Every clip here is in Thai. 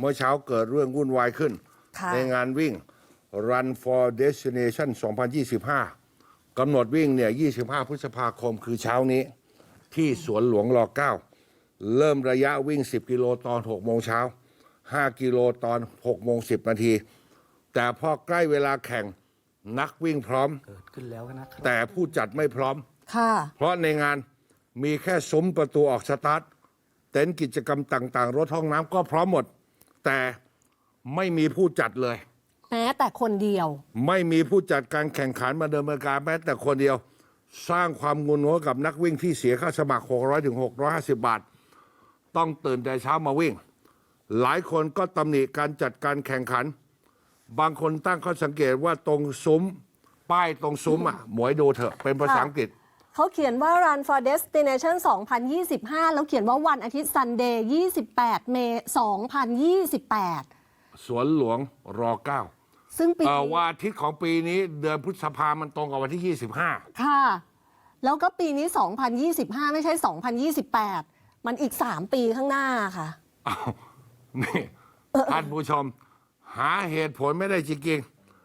เมื่อเช้าเกิดเรื่องวุ่นวายขึ้นค่ะในงานวิ่ง Run for Destination 2025 กำหนดวิ่งเนี่ย 25 พฤษภาคมคือเช้านี้ ที่สวนหลวงร9เริ่มระยะวิ่ง 10 กิโลตอน 6 โมงเช้า 5 กิโลตอน 6 โมง 10 นาที แต่พอใกล้เวลาแข่งนักวิ่งพร้อมเกิดขึ้นแล้วนะครับแต่ผู้จัดไม่พร้อมค่ะเพราะในงานมีแค่ซุ้มประตูออกสตาร์ทเต็นท์กิจกรรมต่าง ๆ รถห้องน้ำก็พร้อมหมด แต่ไม่มีผู้จัดเลย แม้แต่คนเดียว ไม่มีผู้จัดการแข่งขันมาดำเนินการแม้แต่คนเดียว สร้างความงุนงงกับนักวิ่งที่เสียค่าสมัคร 600ถึง650 บาท ต้องตื่นแต่เช้ามาวิ่ง หลายคนก็ตำหนิการจัดการแข่งขัน บางคนตั้งข้อสังเกตว่าตรงซุ้ม ป้ายตรงซุ้มอะหมวยดูเถอะเป็นภาษาอังกฤษ เขาเขียนว่า Run for Destination 2025 แล้วเขียนว่าวันอาทิตย์ Sunday 28 เมษ2028 สวนหลวงรอเก้าซึ่งปีเอ่อนี้วันอาทิตย์ของปีนี้เดือนพฤษภามันตรงกับวันที่ 25 ค่ะ แล้วก็ปีนี้ 2025 ไม่ใช่ 2028 มันอีก 3 ปีข้างหน้าค่ะ อ้าวนี่ท่านผู้ชม หาเหตุผลไม่ได้จริง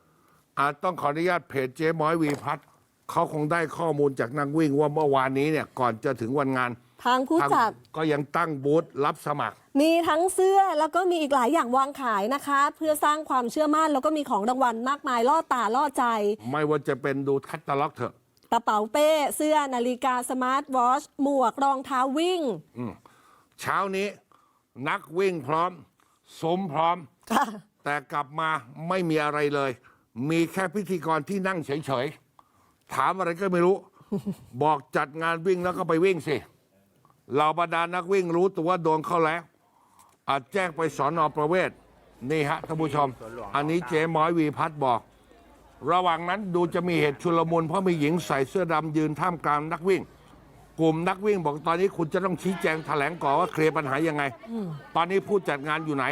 ๆอาจต้องขออนุญาตเพจเจ๊ม้อยวีพัฒน์ เขาคงได้ข้อมูลจากนักวิ่งว่าเมื่อวานนี้เนี่ยก่อนจะถึงวันงานทางผู้ทางจัด ก็ยังตั้งบูธรับสมัคร มีทั้งเสื้อแล้วก็มีอีกหลายอย่างวางขายนะคะ เพื่อสร้างความเชื่อมั่นแล้วก็มีของรางวัลมากมายล่อตาล่อใจ ไม่ว่าจะเป็นดูแคตตาล็อกเถอะกระเป๋าเป้ เสื้อนาฬิกาสมาร์ทวอชหมวกรองเท้าวิ่งเช้านี้นักวิ่งพร้อม สมพร้อมค่ะแต่กลับมาไม่มีอะไรเลย มีแค่พิธีกรที่นั่งเฉยๆ ถามอะไรก็ไม่รู้ บอกจัดงานวิ่งแล้วก็ไปวิ่งสิเหล่าบรรดานักวิ่งรู้ตัวว่าโดนเข้าแล้ว อาจแจ้งไปสอนอประเวศ นี่ฮะท่านผู้ชม อันนี้เจ๊ม้อยวีพัฒน์บอก ระหว่างนั้นดูจะมีเหตุชุลมุนเพราะมีหญิงใส่เสื้อดำยืนท่ามกลางนักวิ่ง กลุ่มนักวิ่งบอกตอนนี้คุณจะต้องชี้แจงแถลงก่อนว่าเคลียร์ปัญหายังไง ตอนนี้ผู้จัดงานอยู่ไหน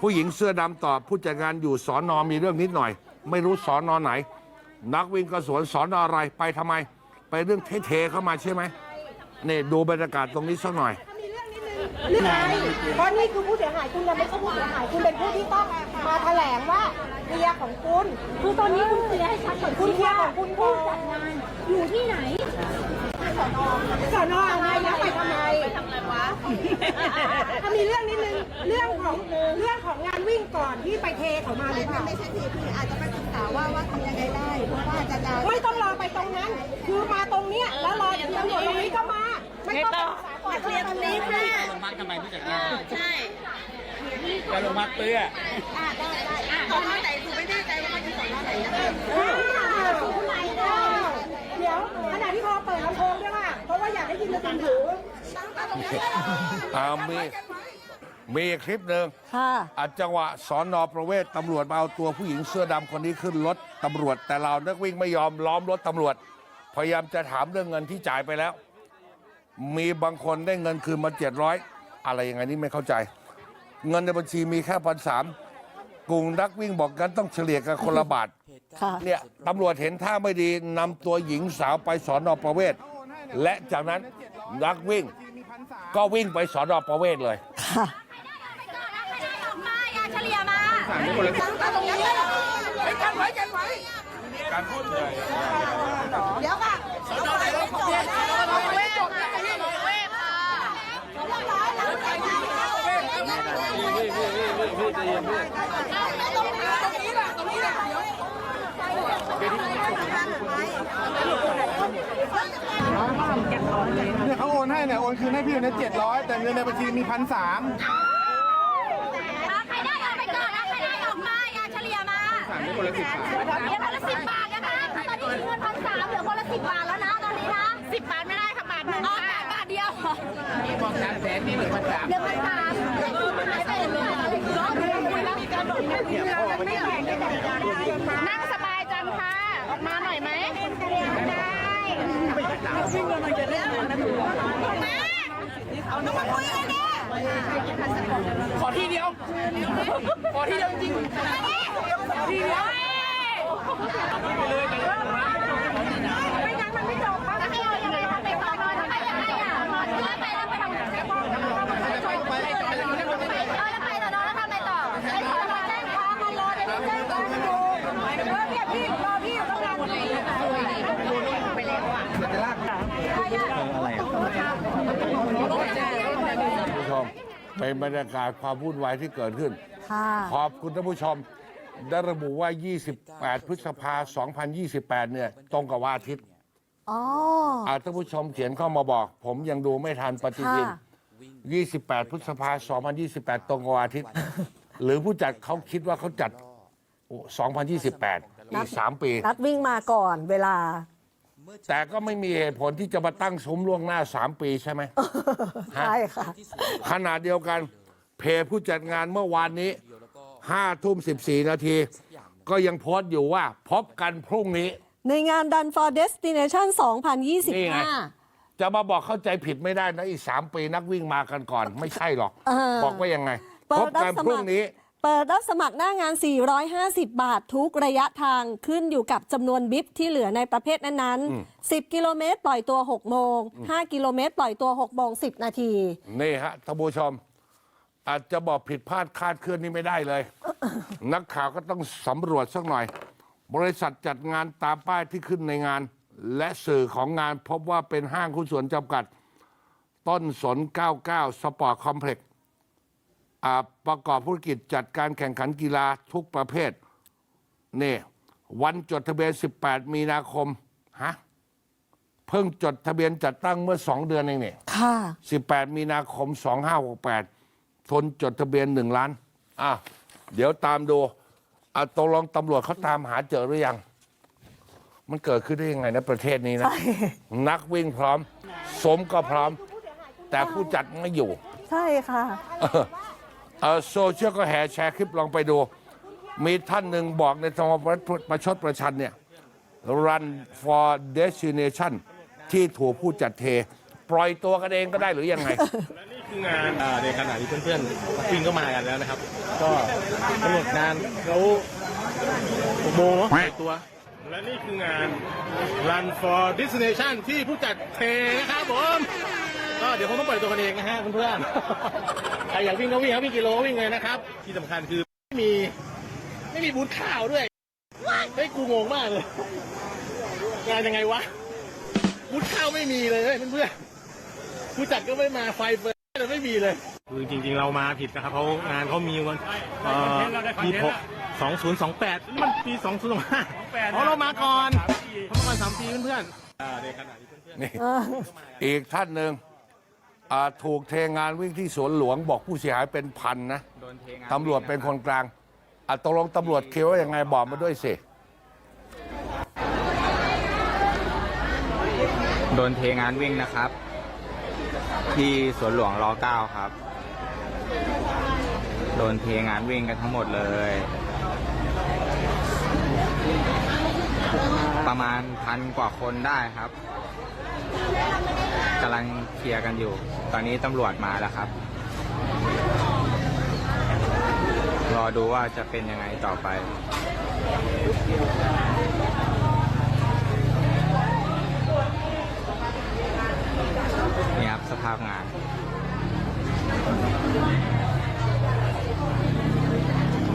ผู้หญิงเสื้อดำตอบผู้จัดงานอยู่สอนอมีเรื่องนิดหน่อย ไม่รู้สอนอไหน นักวิ่งก็สวนสอนออะไรไปทำไม ไปเรื่องเทๆเข้ามาใช่ไหมนี่ดูบรรยากาศตรงนี้สักหน่อย เรื่องอะไรเพราะนี่คือผู้เสียหายคุณยังไม่ใช่ผู้เสียหายคุณเป็นผู้ที่ต้องมาแถลงว่าเคลียร์ของคุณ คือตอนนี้คุณเคลียร์ให้ชัดก่อนคุณเคลียร์ของคุณผู้จัดงานอยู่ที่ไหนสอนอสอนออะไรแล้วไปทำไมไปทำอะไรวะ ถ้ามีเรื่องนิดนึงเรื่องของเรื่องของงาน วิ่งก่อนที่ไปเทเขามาหรือเปล่า ไม่ใช่ทีพีอาจจะไปศึกษาว่าว่าทำยังไงได้ เพราะว่าจะจะไม่ต้องรอไปตรงนั้น คือมาตรงเนี้ยแล้วรอตำรวจตรงนี้ก็มา ไม่ต้องไปศึกษาก่อนเคลียร์ตรงนี้ค่ะมักทำไมผู้จัดการใช่จะลงมักเตื้ออ่าได้ได้อ่าขอโทษแต่หนูไม่แน่ใจว่ามันอยู่สอนอไหนนะเดี๋ยวขณะที่พอเปิดลำโพงด้วยค่ะเพราะว่าอยากได้ยินในหูอ่ามีมี คลิปหนึ่งค่ะอาจังหวะสอนอประเวศตำรวจมาเอาตัวผู้หญิงเสื้อดำคนนี้ขึ้นรถตำรวจ แต่เรานักวิ่งไม่ยอมล้อมรถตำรวจ พยายามจะถามเรื่องเงินที่จ่ายไปแล้ว มีบางคนได้เงินคืนมาเจ็ดร้อยอะไรยังไงนี่ไม่เข้าใจ เงินในบัญชีมีแค่พันสามกลุ่มนักวิ่งบอกกันต้องเฉลี่ยกันคนละบาท ค่ะ เนี่ยตำรวจเห็นท่าไม่ดีนำตัวหญิงสาวไปสอนอประเวศ และจากนั้นนักวิ่งก็วิ่งไปสอนอประเวศเลย ค่ะ มาอย่าเฉลี่ยมา เดี๋ยวค่ะสอนอไหนเราของเนี่ยเราเวทเวทค่ะเรียบร้อยแล้วตรงนี้ตรงนี้แหละตรงนี้แหละเดี๋ยวเนี่ยเขาโอนให้เนี่ยโอนคืนให้พี่เนี่ยเจ็ดร้อยแต่เงินในบัญชีมีพันสาม ใครได้ออกไปก่อนนะใครได้ออกมาอย่าเฉ ลี่ยมาเดี๋ยวคนละสิบบาทนะคะตอนนี้มีเงินพันสามเหลือคนละสิบบาทแล้วนะตอนนี้นะสิบบาทไม่ได้ค่ะบาทหนึ่งอ๋อบาทเดียวนี่บอกสามแสนนี่เหลือพันสามเหลือพันสามหายไปเลยนั่งสบายจังค่ะออกมาหน่อยไหมได้วิ่งกำลังจะเล่นนะหนูเอาน้ำมันคุยกันดิขอที่เดียว ขอที่เดียวจริง ผู้ชมเป็นบรรยากาศความวุ่นวายที่เกิดขึ้น ขอบคุณท่านผู้ชม ได้ระบุว่า 28 พฤษภา 2028 เนี่ย ตรงกับวันอาทิตย์อ๋ออาท่านผู้ชมเขียนเข้ามาบอก ผมยังดูไม่ทันปฏิทินค่ะ28 พฤษภา 2028 ตรงกับวันอาทิตย์ หรือผู้จัดเขาคิดว่าเขาจัด 2028 อีก 3 ปี นัดวิ่งมาก่อนเวลา แต่ก็ไม่มีเหตุผลที่จะมาตั้งซุ้มล่วงหน้า 3 ปีใช่ไหม ใช่ค่ะ ขณะเดียวกัน เพจผู้จัดงานเมื่อวานนี้ 5ทุ่ม14นาที ก็ยังโพสต์อยู่ว่าพบกันพรุ่งนี้ ในงาน Done for Destination นี่ไง 2025 จะมาบอกเข้าใจผิดไม่ได้นะ อีก3ปีนักวิ่งมากันก่อน ไม่ใช่หรอก เออ บอกว่ายังไง เปิพดบรับกันสพมัรุ่งครนี้ เปิดรับสมัครหน้างาน 450 บาททุกระยะทางขึ้นอยู่กับจำนวนบิฟที่เหลือในประเภทนั้นๆ 10 กิโลเมตรปล่อยตัว 6 โมง 5 กิโลเมตรปล่อยตัว 6 โมง 10 นาที นี่ฮะท่านผู้ชม อาจจะบอกผิดพลาดคลาดเคลื่อนนี่ไม่ได้เลย นักข่าวก็ต้องสำรวจสักหน่อย บริษัทจัดงานตามป้ายที่ขึ้นในงาน และสื่อของงานพบว่าเป็นห้างหุ้นส่วนจำกัด ต้นสน 99 สปอร์ตคอมเพล็กซ์อ่าประกอบธุรกิจจัดการแข่งขันกีฬาทุกประเภทนี่วันจดทะเบียน 18 มีนาคมฮะเพิ่งจดทะเบียนจัดตั้งเมื่อ 2 เดือนเองเนี่ยค่ะ 18 มีนาคม 2568 ทนจดทะเบียน1ล้านอะเดี๋ยวตามดูอะตกลงตำรวจเขาตามหาเจอหรือยัง มันเกิดขึ้นได้ยังไงนะประเทศนี้นะ นักวิ่งพร้อม สมก็พร้อม แต่ผู้จัดไม่อยู่ ใช่ค่ะเออเออโซเชียลก็แห่แชร์คลิปลองไปดู มีท่านหนึ่งบอกในทางประชดประชันเนี่ย run for destination ที่ถูกผู้จัดเท ปล่อยตัวกันเองก็ได้หรือยังไง คืองานอ่าในขณะที่เพื่อนๆวิ่งก็มากันแล้วนะครับ ก็กำหนดงานเขาหกโมงเนาะเปิดตัว และนี่คืองาน Run for Destination ที่ผู้จัดเทนะครับผมก็เดี๋ยวคงต้องปล่อยตัวกันเองนะฮะเพื่อนๆใครอยากวิ่งก็วิ่งครับวิ่งกิโลก็วิ่งเลยนะครับ ที่สำคัญคือไม่มีไม่มีบูธข้าวด้วยเฮ้ยกูงงมากเลยงานยังไงวะบูธข้าวไม่มีเลยเว้ยเพื่อนๆผู้จัดก็ไม่มาไฟเฟิ ร์นแต่ไม่มีเลย คือจริง ๆ เรามาผิดนะครับเพราะงานเขามีวันเอ่อปีหกสองศูนย์สองแปดนี่มันปีสองศูนย์สองห้าเพราะเรามาก่อนเขามาก่อนสามปีเพื่อนๆอ่าในขณะที่เพื่อนๆนี่อีกท่านหนึ่งอ่าถูกเทงานวิ่งที่สวนหลวงบอกผู้เสียหายเป็นพันนะตำรวจเป็นคนกลางอะตกลงตำรวจเคลียร์ว่ายังไงบอกมาด้วยสิโดนเทงานวิ่งนะครับ ที่สวนหลวงรอเก้าครับ โดนเทงานวิ่งกันทั้งหมดเลย ประมาณพันกว่าคนได้ครับกำลังเคลียร์กันอยู่ ตอนนี้ตำรวจมาแล้วครับ รอดูว่าจะเป็นยังไงต่อไป ทาพงาน